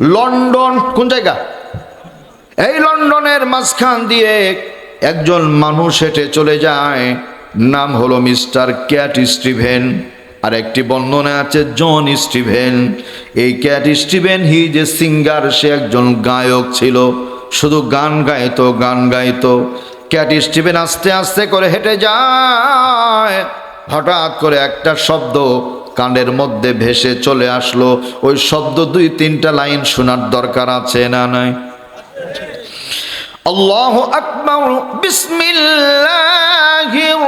London, কোন জায়গা? এই লন্ডনের মাঝখান দিয়ে একজন মানুষ হেঁটে চলে যায়। নাম হলো মিস্টার ক্যাট স্টিভেন আর একটি বর্ণনা আছে জন স্টিভেন। এই ক্যাট স্টিভেন, হি যে সিঙ্গার, সে একজন গায়ক ছিল। শুধু গান গাইতো গান গাইতো। ক্যাট স্টিভেন আস্তে আস্তে করে হেঁটে যায়। হঠাৎ করে একটা শব্দ কানের মধ্যে ভেসে চলে আসলো ওই শব্দ দুই তিনটা লাইন শোনার দরকার আছে না নাই আল্লাহ আকবর বিসমিল্লাহির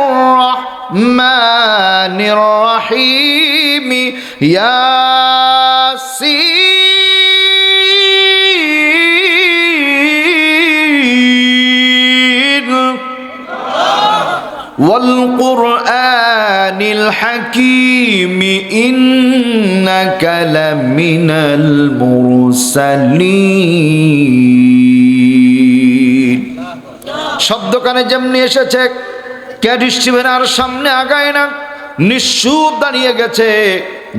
রহমানির রহিম ইয়াসিন والقرآن الحكيم إنك لمن المرسلين শব্দ কানে যেমনি এসেছে ক্যাট স্টিভেন আর সামনে আগায় না নিঃসুপ দাঁড়িয়ে গেছে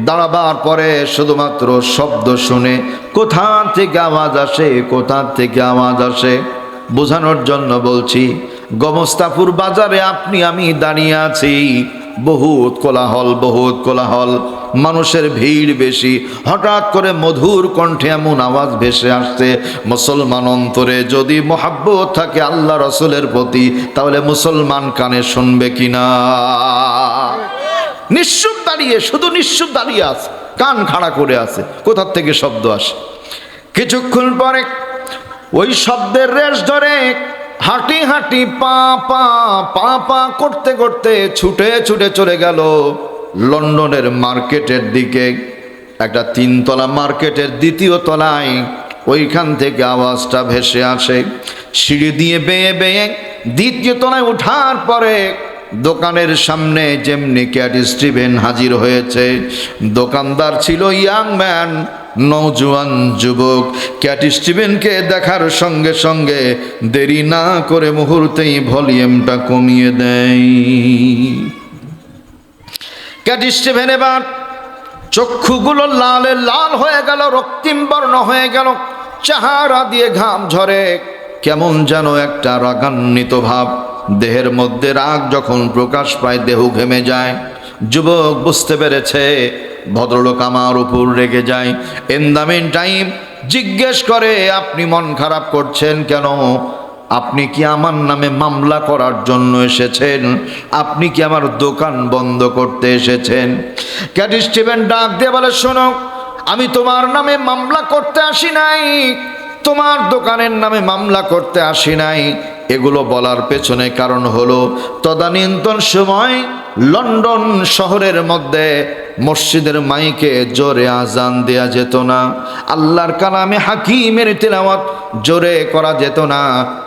দাঁড়াবার পরে শুধুমাত্র শব্দ শুনে কোথা থেকে আওয়াজ আসে কোথা থেকে আওয়াজ আসে বোঝানোর জন্য বলছি গমস্তাপুর বাজারে আপনি আমি দাঁড়িয়ে আছি বহুত কোলাহল বহুত কোলাহল। মানুষের ভিড় বেশি। হঠাৎ করে মধুর কণ্ঠে এমন আওয়াজ ভেসে আসছে, মুসলমান অন্তরে। যদি মহাব্বত থাকে আল্লাহ রসুলের প্রতি, তাহলে মুসলমান কানে শুনবে কিনা? নিশ্চুপ দাঁড়িয়ে, শুধু নিশ্চুপ দাঁড়িয়ে আছে, কান খাড়া করে আছে। কোথার থেকে শব্দ আসে? কিছুক্ষণ পরে ওই শব্দের রেশ ধরে হাঁটি হাঁটি পা পা পা পা করতে করতে ছুটে ছুটে চলে গেল লন্ডনের মার্কেটের দিকে। একটা তিনতলা মার্কেটের দ্বিতীয় তলায় ওইখান থেকে আওয়াজটা ভেসে আসে। সিঁড়ি দিয়ে বেয়ে বেয়ে দ্বিতীয় তলায় ওঠার পরে দোকানের সামনে যেমনি ক্যাট স্টিভেন হাজির হয়েছে, দোকানদার ছিল ইয়াং ম্যান। নৌজওয়ান যুবক ক্যাট স্টিভেনকে দেখার সঙ্গে সঙ্গে দেরি না করে মুহূর্তেই ভলিউমটা কমিয়ে দেয়। ক্যাট স্টিভেন এবার চক্ষুগুলো লালে লাল হয়ে গেল, রক্তিম বর্ণ হয়ে গেল, চাহারা দিয়ে ঘাম ঝরে। কেমন যেন একটা রাগান্বিত ভাব, দেহের মধ্যে রাগ যখন প্রকাশ পায়, দেহ ঘেমে যায়। যুবক বুঝতে পেরেছে ভদ্রলোক আমার উপর রেগে যায়। ইন দ্য মিন টাইম, জিজ্ঞেস করে, আপনি মন খারাপ করছেন কেন? আপনি কি আমার নামে মামলা করার জন্য এসেছেন? আপনি কি আমার দোকান বন্ধ করতে এসেছেন? ক্যাট স্টিভেন ডাক দিয়ে বলে, শোনো, আমি তোমার নামে মামলা করতে আসি নাই। তোমার দোকানের নামে মামলা করতে আসি নাই। এগুলো বলার পেছনে কারণ হলো, তদানীন্তন সময় লন্ডন শহরের মধ্যে মসজিদের মাইকে জোরে আজান দেয়া যেত না। আল্লাহর কালামে হাকিমের তেলাওয়াত জোরে করা যেত না।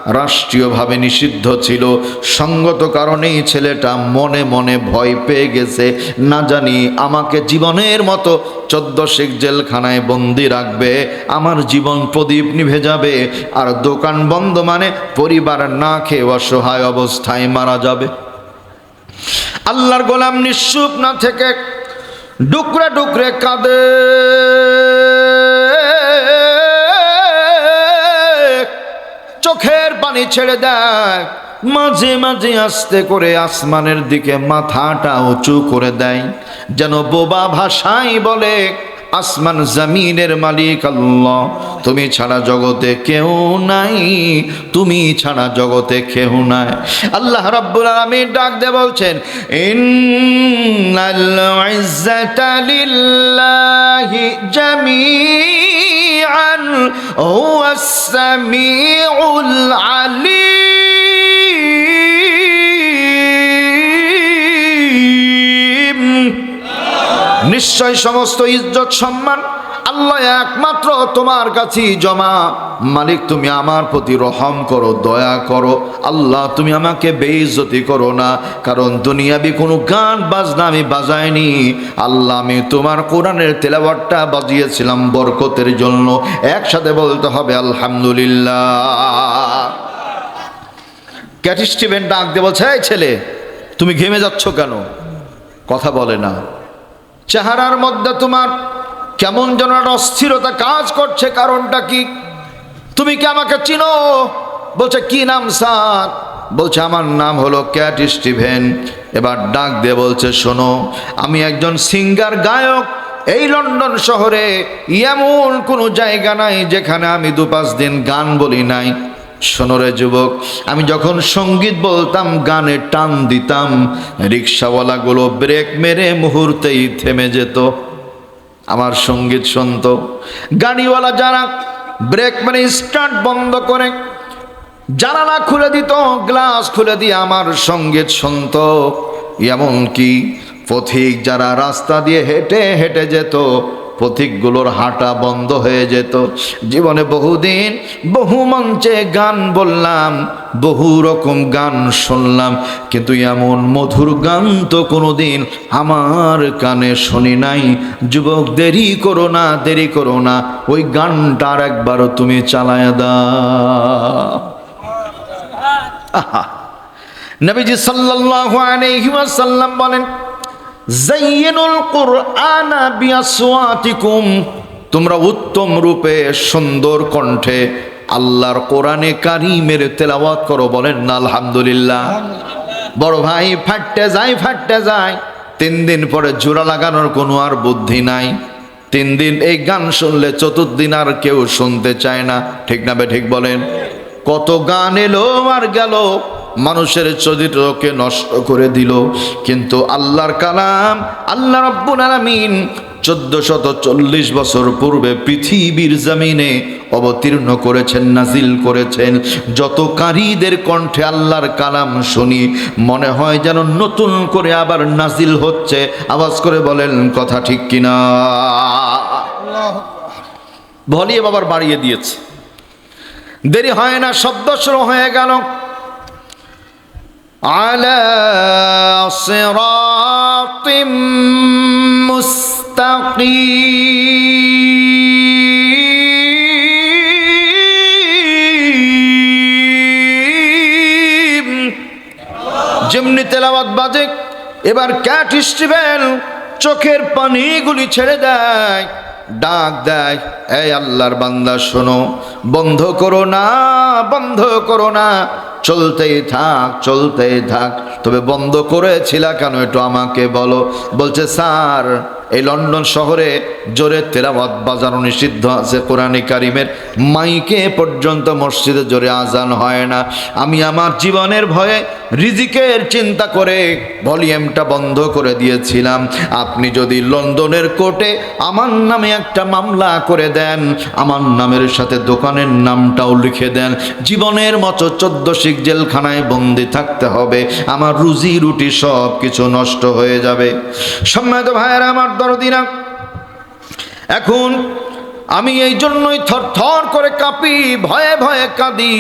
রাষ্ট্রীয়ভাবে নিষিদ্ধ ছিল। সঙ্গত কারণেই ছেলেটা মনে মনে ভয় পেয়ে গেছে। না জানি আমাকে জীবনের মতো চোদ্দ শেখ জেলখানায় বন্দি রাখবে, আমার জীবন প্রদীপ নিভে যাবে, আর দোকান বন্ধ মানে পরিবার না খেয়ে অসহায় অবস্থায় মারা যাবে। আল্লাহর গোলাম নিঃসুপ না থেকে ডুকরে ডুকরে কাঁদে। চোখের পানি ছেড়ে দেয়, মাঝে মাঝে আসতে করে আসমানের দিকে মাথাটা উঁচু করে দেয়, যেন বোবা ভাষাই বলে আসমান জমিনের মালিক আল্লাহ। তুমি ছাড়া জগতে কেউ নাই, তুমি ছাড়া জগতে কেউ নাই। আল্লাহ রাব্বুল আলামিন ডাক দিয়ে বলছেন, ইন্নাল ইজ্জাতা লিল্লাহি জামিআন হুয়াস সামিউল আলিম। নিশ্চয় সমস্ত ইজ্জত, সম্মান আল্লাহ একমাত্র তোমার কাছেই জমা। মালিক, তুমি আমার প্রতি রহম করো, দয়া করো। আল্লাহ, তুমি আমাকে বেইজ্জতি করো না, কারণ দুনিয়াবি কোনো গান, বাজনা আমি বাজাইনি। আল্লাহ, আমি তোমার কোরআনের তেলাওয়াতটা বাজিয়েছিলাম বরকতের জন্য। একসাথে বলতে হবে, আলহামদুলিল্লাহ। ক্যাট স্টিভেন ডাক দিয়ে বলছে ছেলে, তুমি ঘেমে যাচ্ছ কেন? কথা বলে না। চেহারার মধ্যে তোমার কেমন যেন অস্থিরতা কাজ করছে, কারণটা কি? তুমি কি আমাকে চিনো? বলছে, কি নাম স্যার? বলছে, আমার নাম হলো ক্যাট স্টিভেন। এবার ডাক দিয়ে বলছে, শোনো, আমি একজন সিঙ্গার গায়ক। এই লন্ডন শহরে এমন কোনো জায়গা নাই যেখানে আমি দু পাঁচ দিন গান বলি নাই। শোনরে যুবক, আমি যখন সংগীত বলতাম, গানে টান দিতাম, রিক্সাওয়ালাগুলো ব্রেক মেরে মুহূর্তেই থেমে যেত। আমার সংগীত শুনত। গাড়িওয়ালা যারা ব্রেক মানে স্টার্ট বন্ধ করে, জানালা খুলে দিত, গ্লাস খুলে দিয়ে আমার সংগীত শুনত। এমনকি পথিক যারা রাস্তা দিয়ে হেঁটে হেঁটে যেত পথিকগুলোর হাঁটা বন্ধ হয়ে যেত। জীবনে বহুদিন বহু মঞ্চে গান বললাম, বহু রকম গান শুনলাম, কিন্তু এমন মধুর গান তো কোনোদিন আমার কানে শুনি নাই। যুবক, দেরি করো না, দেরি করো না, ওই গানটা আর একবারও তুমি চালায় আহা। নবীজি সাল্লাল্লাহু আলাইহি ওয়াসাল্লাম বলেন জাইয়িনুল তোমরা উত্তম রূপে সুন্দর কণ্ঠে আল্লাহর কোরআনে কারিমের তেলাওয়াত করো, বলেন না, আলহামদুলিল্লাহ। বড় ভাই, ফাটতে যায় ফাটতে যায়। তিন দিন পরে জোড়া লাগানোর কোনো আর বুদ্ধি নাই। তিন দিন এই গান শুনলে চতুর্দিন আর কেউ শুনতে চায় না। ঠিক না বে, ঠিক বলেন? কত গান এলো, আর গেল। মানুষের চরিত্রকে নষ্ট করে দিল। কিন্তু আল্লাহর কালাম আল্লাহ রব্বুল আলামিন চোদ্দ শত চল্লিশ বছর পূর্বে পৃথিবীর জমিনে অবতীর্ণ করেছেন নাজিল করেছেন। যত কারীদের কণ্ঠে আল্লাহর কালাম শুনি মনে হয় যেন নতুন করে আবার নাজিল হচ্ছে। আওয়াজ করে বলেন কথা ঠিক কিনা? ভলিউম আবার বাড়িয়ে দিয়েছে। দেরি হয় না শব্দ শুরু হয়ে গেল। على صراط مستقيم যেমনি তেলাওয়াত বাজে এবার ক্যাট স্টিভেন চোখের পানিগুলি ছেড়ে দেয় ডাক দেয় এই আল্লাহর বান্দা শোনো বন্ধ করো না বন্ধ করো না চলতেই থাক চলতেই থাক। তবে বন্ধ করেছিলা কেন একটু আমাকে বলো। বলছে স্যার এই লন্ডন শহরে জোরে তেরাবাদ বাজানো নিষিদ্ধ আছে কোরআনে কারিমের। মাইকে পর্যন্ত মসজিদে জোরে আজান হয় না। আমি আমার জীবনের ভয়ে রিজিকের চিন্তা করে ভলিউমটা বন্ধ করে দিয়েছিলাম। আপনি যদি লন্ডনের কোর্টে আমার নামে একটা মামলা করে দেন, আমার নামের সাথে দোকানের নামটাও লিখে দেন। জীবনের মতো চোদ্দ শিখ জেলখানায় বন্দি থাকতে হবে। আমার রুজি রুটি সব কিছু নষ্ট হয়ে যাবে। সম্মানিত ভাইয়েরা, আমার দরদিনা এখন আমি এই জন্যই থর থর করে কাঁপি, ভয়ে ভয়ে কাঁদি।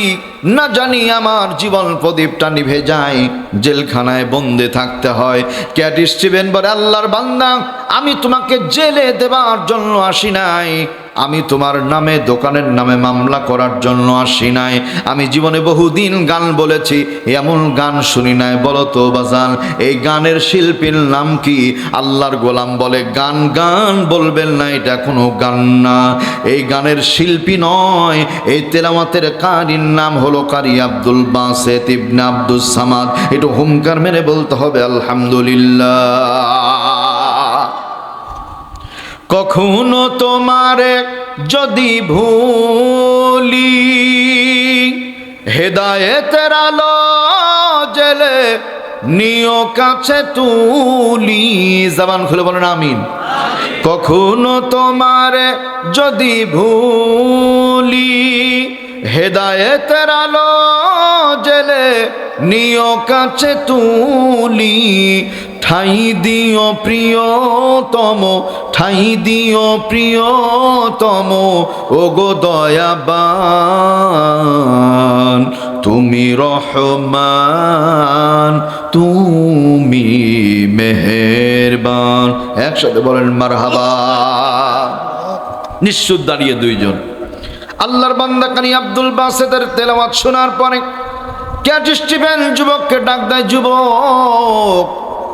না জানি আমার জীবন প্রদীপটা নিভে যায়, জেলখানায় বন্দে থাকতে হয়। ক্যাট স্টিভেন বলে, আল্লাহর বান্দা, আমি তোমাকে জেলে দেবার জন্য আসি নাই। আমি তোমার নামে, দোকানের নামে মামলা করার জন্য আসি নাই। আমি জীবনে বহুদিন গান বলেছি, এমন গান শুনি নাই, বলো তো বাজান, এই গানের শিল্পীর নাম কি? আল্লাহর গোলাম বলে, গান গান বলবেন না, এটা কোনো গান না। এই গানের শিল্পী নয়, এই তেলামাতের কারির নাম হলো কারি আব্দুল বাসেত ইবনে আব্দুল সামাদ। একটু হুমকার মেরে বলতে হবে, আলহামদুলিল্লাহ। কখনো তোমারে যদি ভুলি, হেদায়েতের আলো জেলে নিয় কাছে তুলি। জবান খুলে বলেন আমিন। কখনো তোমারে যদি ভুলি হেদায়েতের আলো জেলে নিও কাছে তুলি। ঠাই দিও প্রিয়তম, ঠাই দিও প্রিয়তম ও গো দয়াবান, তুমি রহমান, তুমি মেহেরবান। একসাথে বলেন, মারহাবা। নিশ্চুত দাঁড়িয়ে দুইজন। আল্লাহর বান্দা কানি আব্দুল বাসেদের তেলাওয়াত শোনার পরে ক্যাট স্টিভেন যুবককে ডাক দেয়, যুবক,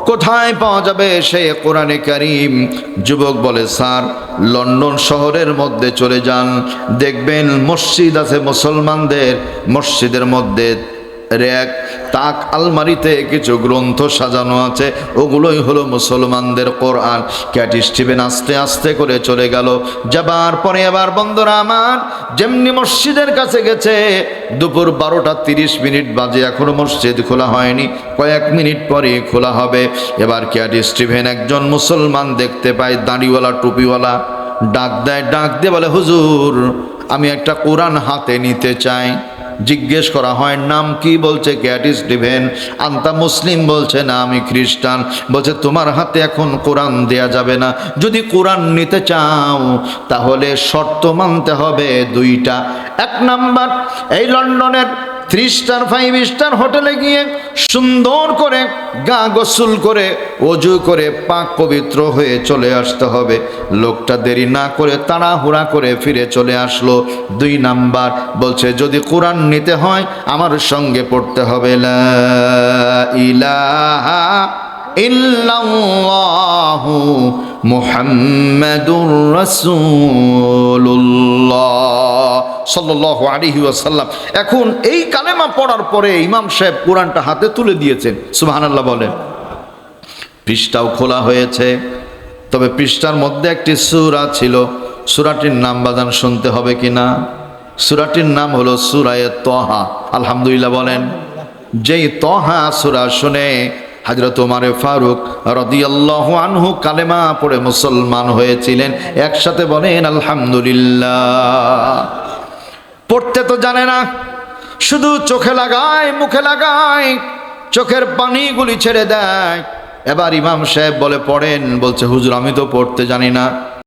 কোথায় পাওয়া যাবে সে কোরআনে কারিম? যুবক বলে, স্যার, লন্ডন শহরের মধ্যে চলে যান। দেখবেন মসজিদ আছে মুসলমানদের, মসজিদের মধ্যে র্যাক তাক আলমারিতে কিছু গ্রন্থ সাজানো আছে। ওগুলোই হলো মুসলমানদের কোরআন। ক্যাট স্টিভেন আস্তে আস্তে করে চলে গেল। যাবার পরে এবার বন্ধুরা আমার, যেমনি মসজিদের কাছে গেছে, দুপুর বারোটা তিরিশ মিনিট বাজে, এখনও মসজিদ খোলা হয়নি। কয়েক মিনিট পরে খোলা হবে। এবার ক্যাট স্টিভেন একজন মুসলমান দেখতে পায়, দাঁড়িওয়ালা, টুপিওয়ালা। ডাক দেয়, ডাক দিয়ে বলে, হুজুর, আমি একটা কোরআন হাতে নিতে চাই। জিজ্ঞেস করা হয়, নাম কি বলছে? ক্যাট ইস ডিভেন আন্তা মুসলিম বলছে, না, আমি খ্রিস্টান। বলছে, তোমার হাতে এখন কোরআন দেয়া যাবে না। যদি কোরআন নিতে চাও, তাহলে শর্ত মানতে হবে দুইটা। এক নাম্বার, এই লন্ডনের থ্রি স্টার ফাইভ স্টার হোটেলে গিয়ে সুন্দর করে গা গোসল করে অজু করে পাক পবিত্র হয়ে চলে আসতে হবে। লোকটা দেরি না করে তাড়াহুড়া করে ফিরে চলে আসলো। দুই নাম্বার বলছে, যদি কোরআন নিতে হয় আমার সঙ্গে পড়তে হবে। ইলাহা ইল্লাল্লাহু মুহাম্মাদুর রাসূলুল্লাহ। সাল্লাল্লাহু আলাইহি ওয়াসাল্লাম। এখন এই কালেমা পড়ার পরে ইমাম সাহেব কোরআনটা হাতে তুলে দিয়েছেন। সুবহানাল্লাহ বলেন, পৃষ্ঠাও খোলা হয়েছে, তবে পৃষ্ঠার মধ্যে একটি সূরা ছিল। সূরাটির নাম বাজান শুনতে হবে কিনা সূরাটির নাম হলো সূরায়ে তহা আলহামদুলিল্লাহ বলেন, যেই তহা সূরা শুনে হজরত ওমারে ফারুক রদিয়াল্লাহ আনহু কালেমা পড়ে মুসলমান হয়েছিলেন, একসাথে বলেন, আলহামদুলিল্লাহ। পড়তে তো জানে না। শুধু চোখে লাগায়, মুখে লাগায়, চোখের পানিগুলি ছেড়ে দেয়। এবার ইমাম সাহেব বলে, পড়েন। বলছে, হুজুর, আমি তো পড়তে জানি না।